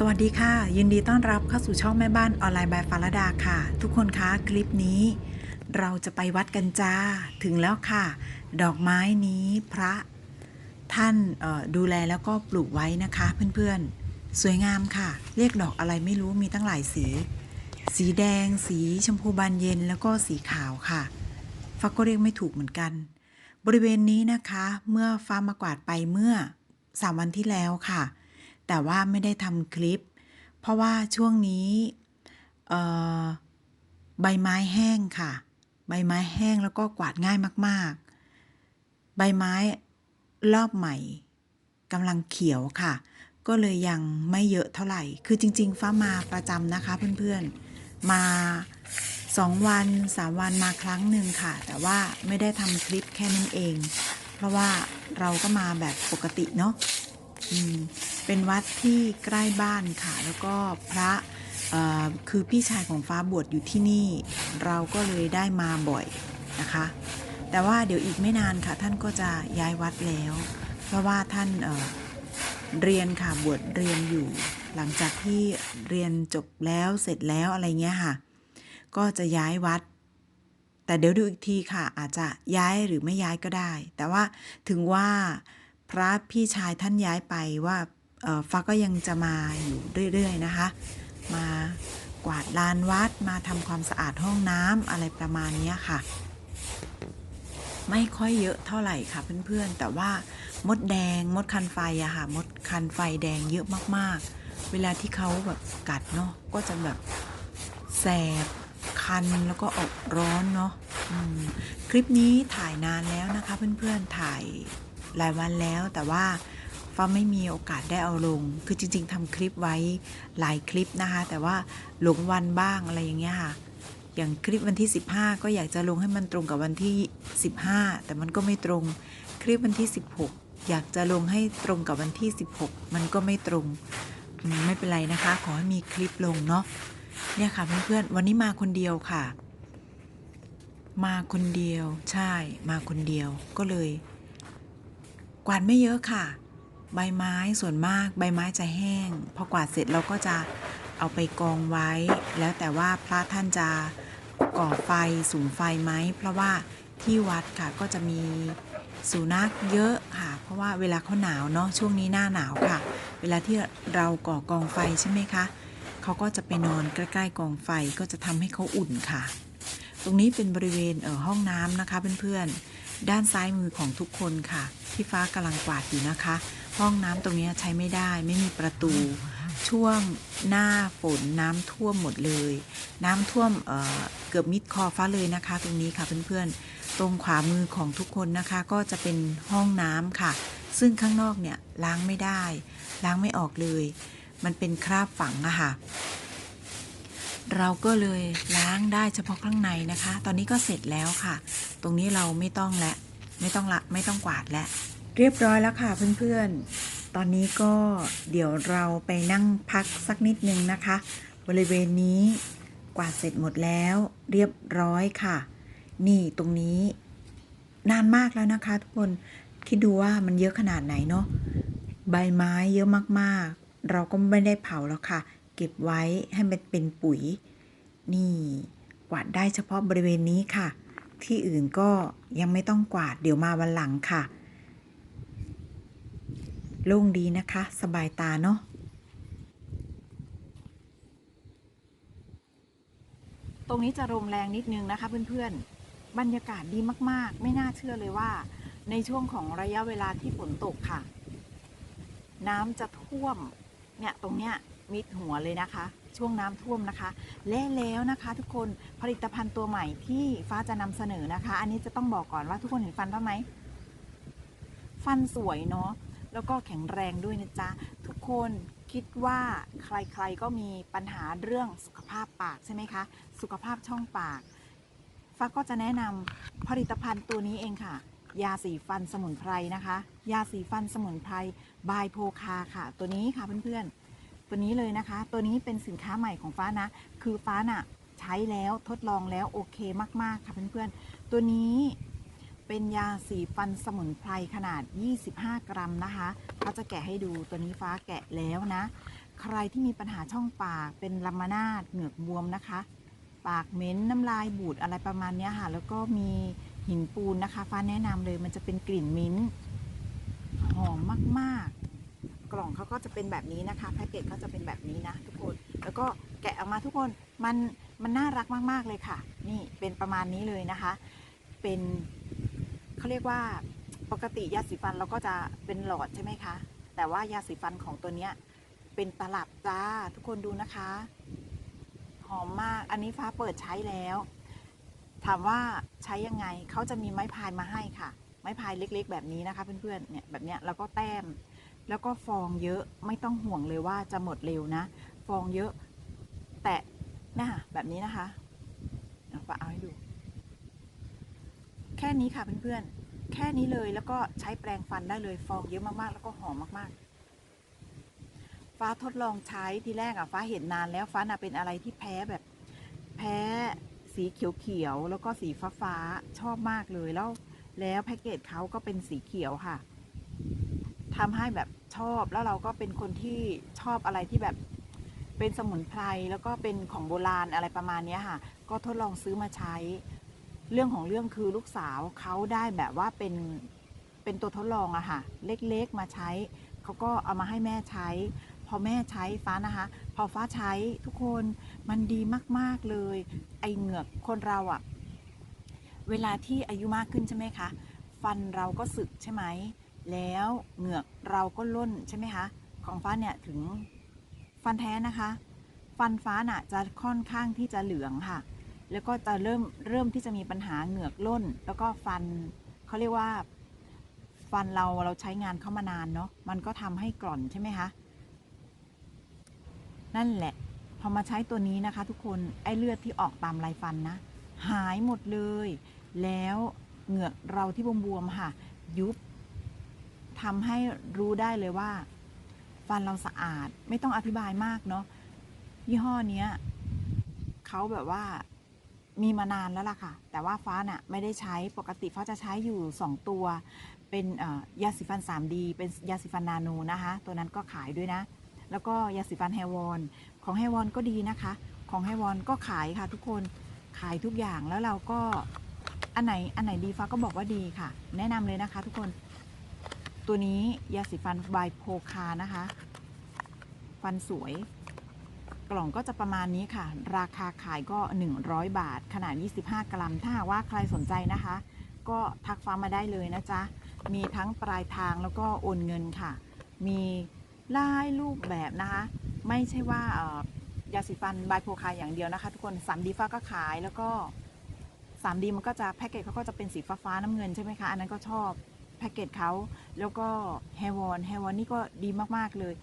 สวัสดีค่ะ ยินดีต้อนรับเข้าสู่ช่องแม่บ้านออนไลน์บายฟารดาค่ะ ทุกคนคะคลิปนี้ เราจะไปวัดกันจ้า ถึงแล้วค่ะ ดอกไม้นี้พระท่านดูแลแล้วก็ปลูกไว้นะคะ เพื่อนๆ สวยงามค่ะ เรียกดอกอะไรไม่รู้มีตั้งหลายสี สีแดง สีชมพูบานเย็นแล้วก็สีขาวค่ะฟ้าก็เรียกไม่ถูกเหมือนกัน บริเวณนี้นะคะ เมื่อฟ้ามากวาดไปเมื่อสามวันที่แล้วค่ะ แต่ว่าไม่ได้ทำคลิป เพราะว่าช่วงนี้ใบไม้แห้งค่ะ ใบไม้แห้งแล้วก็กวาดง่ายมาก ๆ ใบไม้รอบใหม่กำลังเขียวค่ะ ก็เลยยังไม่เยอะเท่าไหร่ คือจริง ๆ ฟ้ามาประจำนะคะเพื่อนๆ มาสองวันสามวันมาครั้งหนึ่งค่ะ แต่ว่าไม่ได้ทำคลิปแค่นั้นเอง เพราะว่าเราก็มาแบบปกติเนาะอืม เป็นวัดที่ใกล้บ้านค่ะ แล้วก็พระคือพี่ชายของฟ้าบวชอยู่ที่นี่ เราก็เลยได้มาบ่อยนะคะ แต่ว่าเดี๋ยวอีกไม่นานค่ะ ท่านก็จะย้ายวัดแล้ว เพราะว่าท่านเเรียนค่ะบวชเรียนอยู่ หลังจากที่เรียนจบแล้วเสร็จแล้วอะไรเงี้ยค่ะ ก็จะย้ายวัด แต่เดี๋ยวดูอีกทีค่ะ อาจจะย้ายหรือไม่ย้ายก็ได้ แต่ว่าถึงว่าพระพี่ชายท่านย้ายไปว่า ฟ้าก็ยังจะมาอยู่เรื่อยๆนะคะ มากวาดลานวัดมาทำความสะอาดห้องน้ำอะไรประมาณนี้ค่ะ ไม่ค่อยเยอะเท่าไหร่ค่ะเพื่อนๆ แต่ว่ามดแดงมดคันไฟอะค่ะมดคันไฟแดงเยอะมากๆ เวลาที่เขาแบบกัดเนาะก็จะแบบแสบคันแล้วก็ออกร้อนเนาะคลิปนี้ถ่ายนานแล้วนะคะเพื่อนๆถ่ายหลายวันแล้วแต่ว่า ฟ้าไม่มีโอกาสได้เอาลง คือจริง ๆทำคลิปไว้หลายคลิปนะคะ แต่ว่าหลงวันบ้างอะไรอย่างเงี้ยค่ะ อย่างคลิปวันที่ 15 ก็อยากจะลงให้มันตรงกับวันที่ 15 แต่มันก็ไม่ตรง คลิปวันที่ 16 อยากจะลงให้ตรงกับวันที่ 16 มันก็ไม่ตรง ไม่เป็นไรนะคะ ขอให้มีคลิปลงเนาะ เนี่ยค่ะเพื่อนๆ วันนี้มาคนเดียวค่ะ มาคนเดียว ใช่ มาคนเดียว ก็เลย กวาดไม่เยอะค่ะ ใบไม้ส่วนมากใบไม้จะแห้ง พอกวาดเสร็จเราก็จะเอาไปกองไว้ แล้วแต่ว่าพระท่านจะก่อไฟสูงไฟไหม เพราะว่าที่วัดค่ะก็จะมีสุนัขเยอะค่ะ เพราะว่าเวลาเขาหนาวเนาะช่วงนี้หน้าหนาวค่ะ เวลาที่เราก่อกองไฟใช่ไหมคะเขาก็จะไปนอนใกล้ๆกองไฟก็จะทำให้เขาอุ่นค่ะ ตรงนี้เป็นบริเวณเออห้องน้ำนะคะเพื่อนๆด้านซ้ายมือของทุกคนค่ะ ที่ฟ้ากำลังกวาดอยู่นะคะ ห้องน้ำตรงนี้ใช้ไม่ได้ ไม่มีประตู ช่วงหน้าฝนน้ำท่วมหมดเลย น้ำท่วมเเกือบมิดคอฟ้าเลยนะคะ ตรงนี้ค่ะเพื่อนๆ ตรงขวามือของทุกคนนะคะ ก็จะเป็นห้องน้ำค่ะ ซึ่งข้างนอกเนี่ยล้างไม่ได้ ล้างไม่ออกเลย มันเป็นคราบฝังอะค่ะเราก็เลยล้างได้เฉพาะข้างในนะคะ ตอนนี้ก็เสร็จแล้วค่ะ ตรงนี้เราไม่ต้องและ ไม่ต้องละ ไม่ต้องกวาดและ เรียบร้อยแล้วค่ะเพื่อนๆ ตอนนี้ก็เดี๋ยวเราไปนั่งพักสักนิดนึงนะคะ บริเวณนี้กวาดเสร็จหมดแล้วเรียบร้อยค่ะ นี่ตรงนี้นานมากแล้วนะคะ ทุกคนคิดดูว่ามันเยอะขนาดไหนเนาะใบไม้เยอะมากๆ เราก็ไม่ได้เผาแล้วค่ะ เก็บไว้ให้มันเป็นปุ๋ย นี่กวาดได้เฉพาะบริเวณนี้ค่ะ ที่อื่นก็ยังไม่ต้องกวาดเดี๋ยวมาวันหลังค่ะ โล่งดีนะคะ สบายตาเนาะตรงนี้จะลมแรงนิดนึงนะคะเพื่อนๆ บรรยากาศดีมากๆ ไม่น่าเชื่อเลยว่า ในช่วงของระยะเวลาที่ฝนตกค่ะ น้ำจะท่วม เนี่ยตรงเนี้ยมิดหัวเลยนะคะ ช่วงน้ำท่วมนะคะ และแล้วนะคะทุกคนผลิตภัณฑ์ตัวใหม่ที่ฟ้าจะนำเสนอนะคะ อันนี้จะต้องบอกก่อนว่าทุกคนเห็นฟันฟ้าไหม ฟันสวยเนาะ แล้วก็แข็งแรงด้วยนะจ๊ะ ทุกคนคิดว่าใครๆก็มีปัญหาเรื่องสุขภาพปากใช่ไหมคะ สุขภาพช่องปากฟ้าก็จะแนะนำผลิตภัณฑ์ตัวนี้เองค่ะ ยาสีฟันสมุนไพรนะคะ ยาสีฟันสมุนไพรบายโพคาค่ะ ตัวนี้ค่ะเพื่อนๆ ตัวนี้เลยนะคะ ตัวนี้เป็นสินค้าใหม่ของฟ้านะ คือฟ้าน่ะใช้แล้วทดลองแล้วโอเคมากๆค่ะเพื่อนๆ ตัวนี้ เป็นยาสีฟันสมุนไพรขนาด 25 กรัมนะคะเขาจะแกะให้ดูตัวนี้ฟ้าแกะแล้วนะ ใครที่มีปัญหาช่องปากเป็นลำมานาดเหงือกบวมนะคะ ปากเหม็นน้ำลายบูดอะไรประมาณนี้ค่ะ แล้วก็มีหินปูนนะคะ ฟ้าแนะนำเลยมันจะเป็นกลิ่นมิ้นท์หอมมากๆ กล่องเขาก็จะเป็นแบบนี้นะคะแพ็กเกจเขาจะเป็นแบบนี้นะทุกคน แล้วก็แกะออกมาทุกคนมันมันน่ารักมากๆเลยค่ะ นี่เป็นประมาณนี้เลยนะคะ เป็น เขาเรียกว่าปกติยาสีฟันเราก็จะเป็นหลอดใช่ไหมคะ แต่ว่ายาสีฟันของตัวเนี้ยเป็นตลับจ้าทุกคนดูนะคะ หอมมากอันนี้ฟ้าเปิดใช้แล้ว ถามว่าใช้ยังไงเขาจะมีไม้พายมาให้ค่ะ ไม้พายเล็กๆ แบบนี้นะคะ เพื่อนๆเนี่ยแบบเนี้ยแล้วก็แต้ม แล้วก็ฟองเยอะไม่ต้องห่วงเลยว่าจะหมดเร็วนะ ฟองเยอะ แตะหน้าแบบนี้นะคะเอาฟ้าเอาให้ดู แค่นี้ค่ะเพื่อนๆ แค่นี้เลยแล้วก็ใช้แปรงฟันได้เลยฟองเยอะมากๆ แล้วก็หอมมากๆ ฟ้าทดลองใช้ทีแรกอะฟ้าเห็นนานแล้วฟ้าน่ะเป็นอะไรที่แพ้แบบแพ้สีเขียวๆแล้วก็สีฟ้าๆชอบมากเลยแล้วแล้วแพ็กเกจเขาก็เป็นสีเขียวค่ะทำให้แบบชอบแล้วเราก็เป็นคนที่ชอบอะไรที่แบบเป็นสมุนไพรแล้วก็เป็นของโบราณอะไรประมาณนี้ค่ะ ก็ทดลองซื้อมาใช้ เรื่องของเรื่องคือลูกสาวเขาได้แบบว่าเป็นเป็นตัวทดลองอะค่ะ เล็กๆมาใช้เขาก็เอามาให้แม่ใช้ พอแม่ใช้ฟ้านะคะ พอฟ้าใช้ทุกคนมันดีมากๆเลย ไอเหงือกคนเราอะเวลาที่อายุมากขึ้นใช่ไหมคะ ฟันเราก็สึกใช่ไหม แล้วเหงือกเราก็ล่นใช่ไหมคะ ของฟ้าเนี่ยถึงฟันแท้นะคะ ฟันฟ้าน่ะจะค่อนข้างที่จะเหลืองค่ะ แล้วก็จะเริ่มเริ่มที่จะมีปัญหาเหงือกล่นแล้วก็ฟันเขาเรียกว่าฟันเราเราใช้งานเข้ามานานเนาะมันก็ทำให้กร่อนใช่ไหมคะนั่นแหละ พอมาใช้ตัวนี้นะคะ ทุกคนไอ้เลือดที่ออกตามลายฟันนะ หายหมดเลย แล้วเหงือกเราที่บวมๆค่ะ ยุบทำให้รู้ได้เลยว่า ฟันเราสะอาดไม่ต้องอธิบายมากเนาะยี่ห้อเนี้ยเขาแบบว่า มีมานานแล้วล่ะค่ะ แต่ว่าฟ้าน่ะไม่ได้ใช้ปกติฟ้าจะใช้อยู่ 2 ตัว เป็นยาสีฟัน 3D เป็นยาสีฟันนาโนนะคะ ตัวนั้นก็ขายด้วยนะ แล้วก็ยาสีฟันแฮวอนของแฮวอนก็ดีนะคะ ของแฮวอนก็ขายค่ะทุกคนขายทุกอย่างแล้วเราก็อันไหนอันไหนดีฟ้าก็บอกว่าดีค่ะ แนะนำเลยนะคะ ทุกคนตัวนี้ยาสีฟันบายโพคานะคะ ฟันสวย กล่องก็จะประมาณนี้ค่ะ ราคาขายก็ 100 บาท ขนาด 25 กรัม ถ้าหากว่าใครสนใจนะคะ ก็ทักฟ้ามาได้เลยนะจ๊ะ มีทั้งปลายทางแล้วก็โอนเงินค่ะ มีหลายรูปแบบนะคะ ไม่ใช่ว่ายาสีฟันบายโพคาอย่างเดียวนะคะ ทุกคน 3D ฟ้าก็ขายแล้วก็ 3D มันก็จะแพ็กเกจเขาก็จะเป็นสีฟ้าๆน้ำเงินใช่ไหมคะ อันนั้นก็ชอบแพ็กเกจเขาแล้วก็แฮวอนแฮวอนนี่ก็ดีมาก ๆ เลย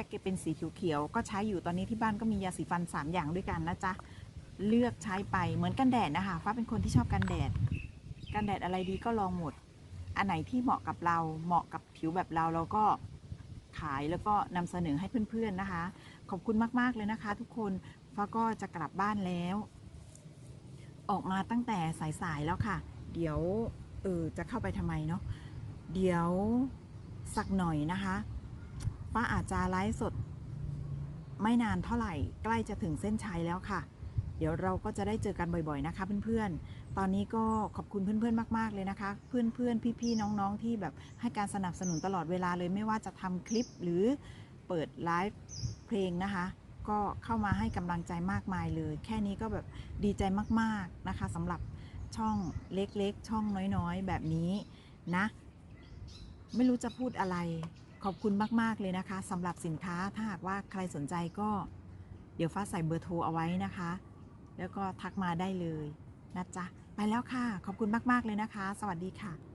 พ็กเกจเป็นสีเขียวๆก็ใช้อยู่ตอนนี้ที่บ้านก็มียาสีฟัน 3 อย่างด้วยกันนะจ๊ะเลือกใช้ไปเหมือนกันแดดนะคะฟ้าเป็นคนที่ชอบกันแดด กันแดดอะไรดีก็ลองหมด อันไหนที่เหมาะกับเราเหมาะกับผิวแบบเราเราก็ขายแล้วก็นำเสนอให้เพื่อนๆนะคะ ขอบคุณมากๆเลยนะคะ ทุกคนฟ้าก็จะกลับบ้านแล้ว ออกมาตั้งแต่สายๆแล้วค่ะ เดี๋ยวเออจะเข้าไปทำไมเนาะเดี๋ยวสักหน่อยนะคะ ป้าอาจจะไลฟ์สด ไม่นานเท่าไหร่ ใกล้จะถึงเส้นชัยแล้วค่ะ เดี๋ยวเราก็จะได้เจอกันบ่อยๆนะคะเพื่อนๆ ตอนนี้ก็ขอบคุณเพื่อนๆมาก ๆเลยนะคะ เพื่อนๆ พี่ๆ น้องๆ ที่แบบให้การสนับสนุนตลอดเวลาเลยไม่ว่าจะทำคลิปหรือเปิดไลฟ์เพลงนะคะก็เข้ามาให้กำลังใจมากมายเลย แค่นี้ก็แบบดีใจมากๆนะคะสำหรับช่องเล็กๆ ช่องน้อยๆ แบบนี้นะ ไม่รู้จะพูดอะไร ขอบคุณมาก ๆ เลยนะคะสำหรับสินค้าถ้าหากว่าใครสนใจก็ เดี๋ยวฟ้าใส่เบอร์โทรเอาไว้นะคะ แล้วก็ทักมาได้เลยนะจ๊ะ ไปแล้วค่ะ ขอบคุณมาก ๆ เลยนะคะ สวัสดีค่ะ